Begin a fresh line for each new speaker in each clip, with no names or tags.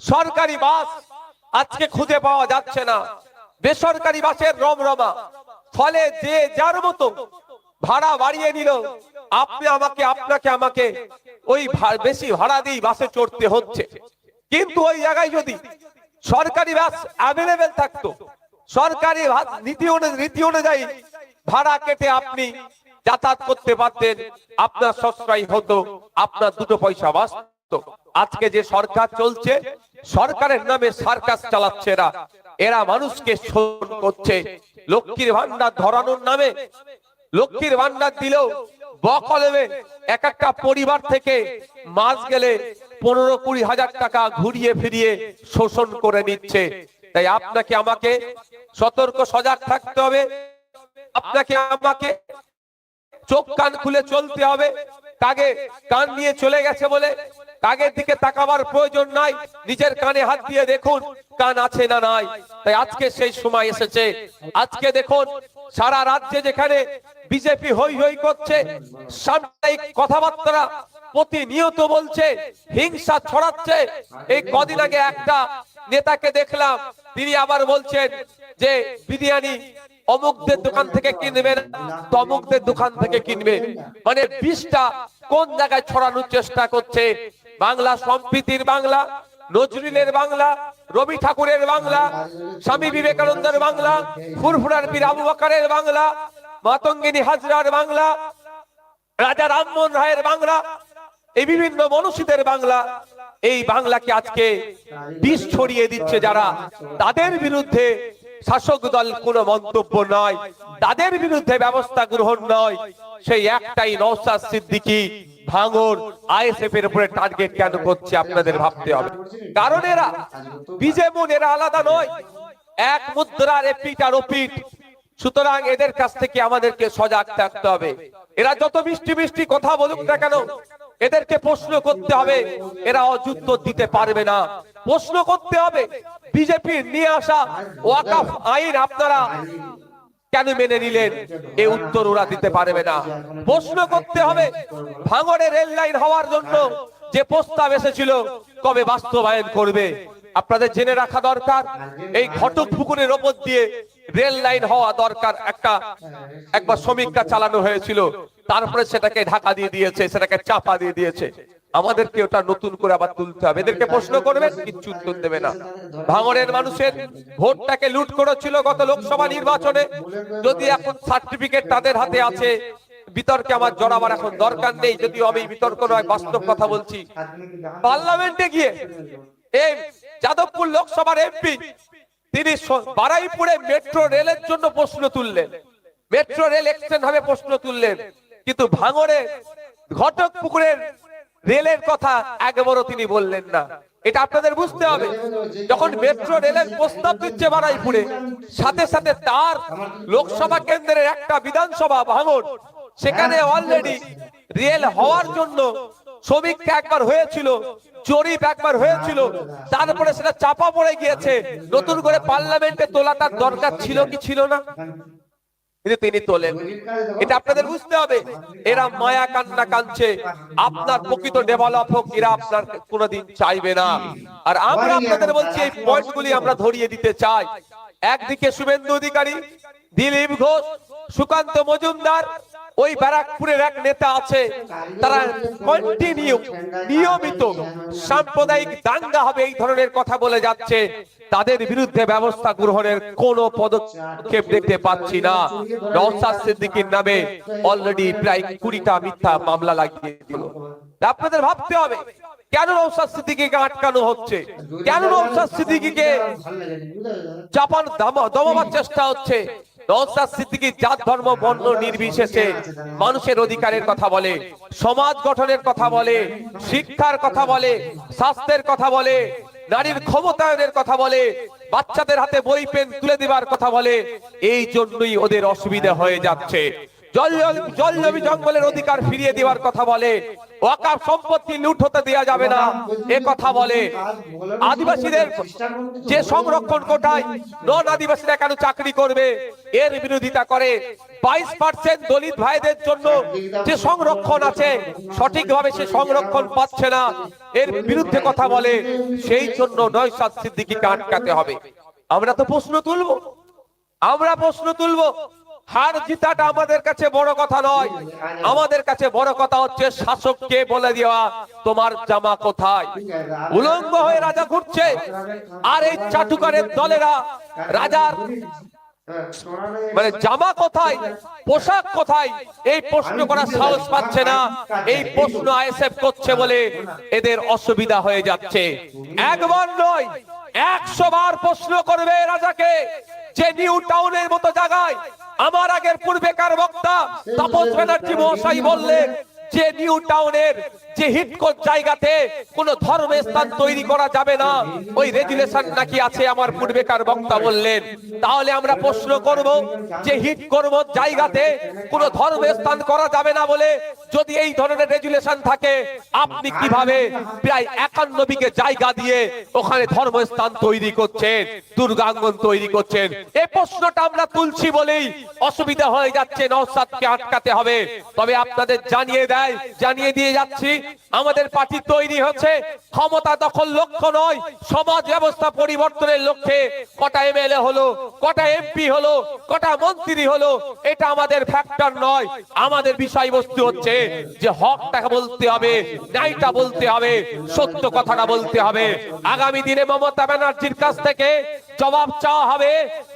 সরকারি বাস আজকে খুঁজে পাওয়া যাচ্ছে না। বেসরকারি বাসের রমরমা। ফলে যে যার মতো ভাড়া বাড়িয়ে নিল, আপনি আমাকে, আপনাকে, আমাকে ওই বেশি ভাড়া দিয়ে বাসে চড়তে হচ্ছে। কিন্তু ওই জায়গায় যদি সরকারি বাস অ্যাভেলেবেল থাকতো, সরকারি বাস নীতি নীতি অনুযায়ী ভাড়া কেটে আপনি যাতায়াত করতে পারতেন। আপনার সশ্রয় হতো, আপনার দুটো পয়সা বাঁচতো। আজকে যে সরকার চলছে, সরকারের নামে সার্কাস চালাচ্ছে এরা। এরা মানুষকে শোষণ করছে। লক্ষ্মীর ভান্ডার ধরানোর নামে। লক্ষ্মীর ভান্ডার দিলেও এক একটা পরিবার থেকে মাস গেলে পনেরো কুড়ি হাজার টাকা ঘুরিয়ে ফিরিয়ে শোষণ করে নিচ্ছে। তাই আপনাকে আমাকে সতর্ক সজাগ থাকতে হবে। আপনাকে আমাকে চোখ কান খুলে চলতে হবে। কাগে কান নিয়ে চলে গেছে বলে কাগের দিকে তাকাবার প্রয়োজন নাই। নিজের কানে হাত দিয়ে দেখুন, কান আছে না নাই। তাই আজকে সেই সময় এসেছে। আজকে দেখুন, সারা রাজ্যে যেখানে বিজেপি হই হই করছে সাম্প্রদায়িক কথাবার্তা প্রতিনিয়ত বলছে, হিংসা ছড়াচ্ছে। এই কদিন আগে একটা নেতাকে দেখলাম, তিনি আবার বলছেন যে, বিরিয়ানি অমুকদের দোকান থেকে কিনবে না, তমুকদের দোকান থেকে কিনবে। মানে বিষটা কোন জায়গায় ছড়ানোর চেষ্টা করছে বাংলা সম্প্রীতির বাংলা, নজরুলের বাংলা, রবি ঠাকুরের বাংলা, স্বামী বিবেকানন্দের বাংলা, ফুরফুরার পীর আবু বকরের বাংলা, মাতঙ্গিনী হাজরার বাংলা, রাজা রামমোহন রায়ের বাংলা, এই বিভিন্ন মনীষীদের বাংলা, এই বাংলাকে আজকে বিষ ছড়িয়ে দিচ্ছে যারা। তাদের বিরুদ্ধে শাসক দল কোনো মন্তব্য নয়। তাদের বিরুদ্ধে ব্যবস্থা গ্রহণ নয়। সেই একটাই নওসাদ সিদ্দিকী ভাঙর আইএসএফ এর উপরে টার্গেট কেন করছে আপনাদের ভাবতে হবে। কারণ এরা বিজেমন, এরা আলাদা নয়। এক মুদ্রার এপিট আর ওপিট সুতরাং এদের কাছ থেকে আমাদেরকে সজাগ থাকতে হবে। এরা যত মিষ্টি মিষ্টি কথা বলুক না কেন, এদেরকে প্রশ্ন করতে হবে, এরা অযুদ্ধ দিতে পারবে না। প্রশ্ন করতে হবে বিজেপির নিয়ে আসা ওয়াকাফ আইন আপনারা কেন মেনে নিলেন? এ উত্তর ওরা দিতে পারবে না। প্রশ্ন করতে হবে, ভাঙড়ে রেল লাইন হওয়ার জন্য যে প্রস্তাব এসেছিল, কবে বাস্তবায়ন করবে? আপনাদের জেনে রাখা দরকার, এই ঘটক পুকুরের ওপর দিয়ে রেল লাইন হওয়া দরকার একটা, একবার সমীক্ষা চালানো হয়েছিল। তারপরে সেটাকে ঢাকা দিয়ে দিয়েছে, সেটাকে চাপা দিয়ে দিয়েছে। আমাদেরকে ওটা নতুন করে আবার তুলতে হবে। এদেরকে প্রশ্ন করবেন, কিচ্ছু উত্তর দেবে না। ভাঙড়ের মানুষের ভোটটাকে লুট করেছিল গত লোকসভা নির্বাচনে। যদি এখন সার্টিফিকেট তাদের হাতে আছে, বিতর্কে আমার জড়াবার এখন দরকার নেই। যদিও আমি বিতর্ক নয়, বাস্তব কথা বলছি। পার্লামেন্টে গিয়ে এই যাদবপুর লোকসভার এমপি, তিনি বারাইপুরে মেট্রো রেলের জন্য প্রশ্ন তুললেন। মেট্রো রেল এক্সটেন্ড হবে প্রশ্ন তুললেন। কিন্তু ভাঙড়ে ঘটক পুকুরের রেলের কথা একবারও তিনি বললেন না। এটা আপনাদের বুঝতে হবে। যখন মেট্রো রেলের প্রস্তাব দিচ্ছে বারাইপুরে, সাথে সাথে তার লোকসভা কেন্দ্রের একটা বিধানসভা ভাঙড় সেখানে অলরেডি রেল হওয়ার জন্য সমীক্ষা একবার হয়েছিল, জরিপ একবার হয়েছিল, তারপরে সেটা চাপা পড়ে গিয়েছে। নতুন করে পার্লামেন্টে তোলা তার দরকার ছিল কি ছিল না? কিন্তু তিনি তোলেন। এটা আপনাদের বুঝতে হবে। এরা মায়া কান্না কাঁদছে। আপনার প্রকৃত ডেভেলপ হোক, এরা আপনার কোনোদিন চাইবে না। আর আমরা আপনাদের বলছি, এই পয়েন্ট গুলি আমরা ধরিয়ে দিতে চাই। একদিকে শুভেন্দু অধিকারী, দিলীপ ঘোষ, সুকান্ত মজুমদার ওই ব্যারাকপুরের এক নেতা আছে, তারা কন্টিনিউ নিয়মিত সাম্প্রদায়িক দাঙ্গা হবে এই ধরনের কথা বলে যাচ্ছে। তাদের বিরুদ্ধে ব্যবস্থা গ্রহণের কোন পদক্ষেপ দেখতে পাচ্ছি না। নওসাদ সিদ্দিকীর নামে অলরেডি প্রায় কুড়িটা মিথ্যা মামলা লাগিয়ে দিল। আপনাদের ভাবতে হবে, কেন নওসাদ সিদ্দিকীকে আটকানো হচ্ছে? কেন নওসাদ সিদ্দিকীকে দাম- দমাবার চেষ্টা হচ্ছে? জাত, ধর্ম, বর্ণ নির্বিশেষে মানুষের অধিকারের কথা বলে, সমাজ গঠনের কথা বলে, শিক্ষার কথা বলে, স্বাস্থ্যের কথা বলে, নারীর ক্ষমতায়নের কথা বলে, বাচ্চাদের হাতে বই, পেন তুলে দেবার কথা বলে, এই জন্যই ওদের অসুবিধা হয়ে যাচ্ছে। জল জল জমি জঙ্গলের অধিকার ফিরিয়ে দেওয়ার কথা বলে। সম্পত্তি লুট হতে দেওয়া যাবে না। এ কথা বলে। আদিবাসীদের যে সংরক্ষণ কোটায় নন আদিবাসীরা কেন চাকরি করবে? এর বিরোধিতা করে। বাইশ পার্সেন্ট দলিত ভাইদের জন্য যে সংরক্ষণ আছে, সঠিকভাবে সে সংরক্ষণ পাচ্ছে না। এর বিরুদ্ধে কথা বলে। সেই জন্য নয়সাদ সিদ্দিকিকে আটকাতে হবে। আমরা তো প্রশ্ন তুলবো। আমরা প্রশ্ন তুলবো। হার জিতাটা আমাদের কাছে বড় কথা নয়। আমাদের কাছে বড় কথা হচ্ছে শাসককে বলে দেওয়া, তোমার জামা কোথায়? উলঙ্গ হয়ে রাজা ঘুরছে। আর এই চাটুকারের দলেরা রাজার মানে জামা কোথায়, পোশাক কোথায়, এই প্রশ্ন করার সাহস পাচ্ছে না। এই প্রশ্ন আইএসএফ করছে বলে এদের অসুবিধা হয়ে যাচ্ছে। একবার নয়, একশো বার প্রশ্ন করবে রাজাকে যে নিউ টাউনের মতো জায়গায়। আমার আগের পূর্বেকার বক্তা তাপস ব্যানার্জি মহাশয় বললেন যে নিউ টাউনের যে হিটকোট জায়গাতে কোন ধর্মের স্থান তৈরি করা যাবে না, ওই রেজুলেশন নাকি আছে আমার পূর্বেকার বক্তা বললেন। তাহলে আমরা প্রশ্ন করব, যে হিট করব জায়গাতে কোন ধর্মের স্থান করা যাবে না বলে যদি এই ধরনের রেজুলেশন থাকে, আপনি কীভাবে প্রায় একান্ন বিঘে জায়গা দিয়ে ওখানে ধর্মস্থান তৈরি করছেন, দুর্গাঙ্গন তৈরি করছেন? এ প্রশ্নটা আমরা তুলছি বলেই অসুবিধা হয়ে যাচ্ছে, নওসাদকে আটকাতে হবে। তবে আপনাদের জানিয়ে দেয়, জানিয়ে দিয়ে যাচ্ছি আমাদের পার্টি তৈরি হচ্ছে। ক্ষমতা দখল লক্ষ্য নয়, সমাজ ব্যবস্থা পরিবর্তনের লক্ষ্যে। কটা এমএলএ হলো, কটা এমপি হলো, কটা মন্ত্রী হলো, এটা আমাদের ফ্যাক্টর নয়। আমাদের বিষয়বস্তু হচ্ছে যে হকটা বলতে হবে, ন্যায়টা বলতে হবে, সত্য কথাটা বলতে হবে। আগামী দিনে মমতা ব্যানার্জির কাছ থেকে জবাব চাওয়া হবে,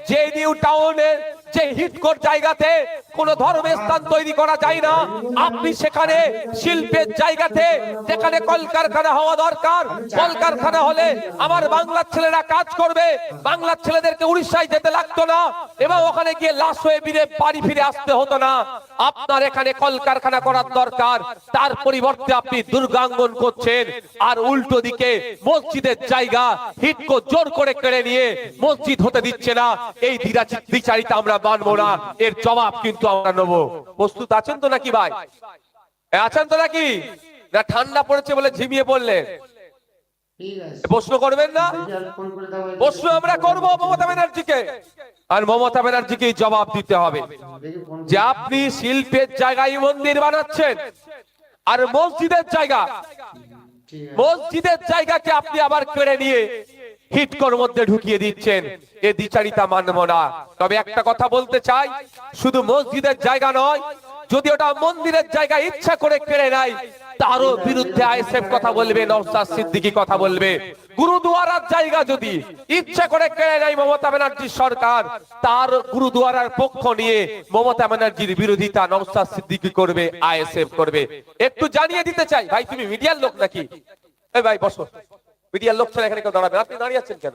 যে নিউ টাউনের যে হিটকোট জায়গাতে কোন ধর্মের স্থান তৈরি করা যায় না। আপনি সেখানে শিল্পের জায়গাতে, যেখানে কলকারখানা হওয়া দরকার। কলকারখানা হলে আমার বাংলার ছেলেরা কাজ করবে। বাংলার ছেলেদেরকে উড়িষ্যায় যেতে লাগতো না এবং ওখানে গিয়ে লাশ হয়ে ফিরে বাড়ি ফিরে আসতে হতো না। আপনার এখানে কলকারখানা করার দরকার। তার পরিবর্তে আপনি দুর্গাঙ্গন করছেন। আর উল্টো দিকে মসজিদের জায়গা হিটকো জোর করে কেড়ে নিয়ে মসজিদ হতে দিচ্ছে না। এই দ্বিচারিতা আমরা মানবো না। এর জবাব কিন্তু আমরা নেব। প্রস্তুত আছেন তো নাকি ভাই? আছেন তো নাকি? না ঠান্ডা পড়েছে বলে ঝিমিয়ে পড়লেন। প্রশ্ন করবেন না? প্রশ্ন আমরা করব মমতা ব্যানার্জিকে। আর মমতা ব্যানার্জিকে জবাব দিতে হবে। যে আপনি শিল্পের জায়গায় মন্দির বানাচ্ছেন আর মসজিদের জায়গা। মসজিদের জায়গাকে আপনি আবার কেড়ে নিয়ে হিটকোর মধ্যে ঢুকিয়ে দিচ্ছেন। এ দ্বিচারিতা মানব না। তবে একটা কথা বলতে চাই, শুধু মসজিদের জায়গা নয়, যদি ওটা মন্দিরের জায়গা ইচ্ছা করে কেড়ে নেয়, তারও বিরুদ্ধে আইএসএফ কথা বলবে নওসাদ সিদ্দিকী কথা বলবে। গুরুদুয়ারার জায়গা যদি ইচ্ছা করে কেড়ে নেয় মমতা ব্যানার্জির সরকার, তার গুরুদুয়ারার পক্ষ নিয়ে মমতা ব্যানার্জির বিরোধিতা নওসাদ সিদ্দিকী করবে, আইএসএফ করবে। একটু জানিয়ে দিতে চাই। ভাই, তুমি মিডিয়ার লোক নাকি? এই ভাই, বসো। মিডিয়ার লোক ছাড়া এখানে কেউ দাঁড়াবে আপনি দাঁড়িয়ে আছেন কেন?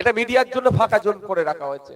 এটা মিডিয়ার জন্য ফাঁকা জোন করে রাখা হয়েছে।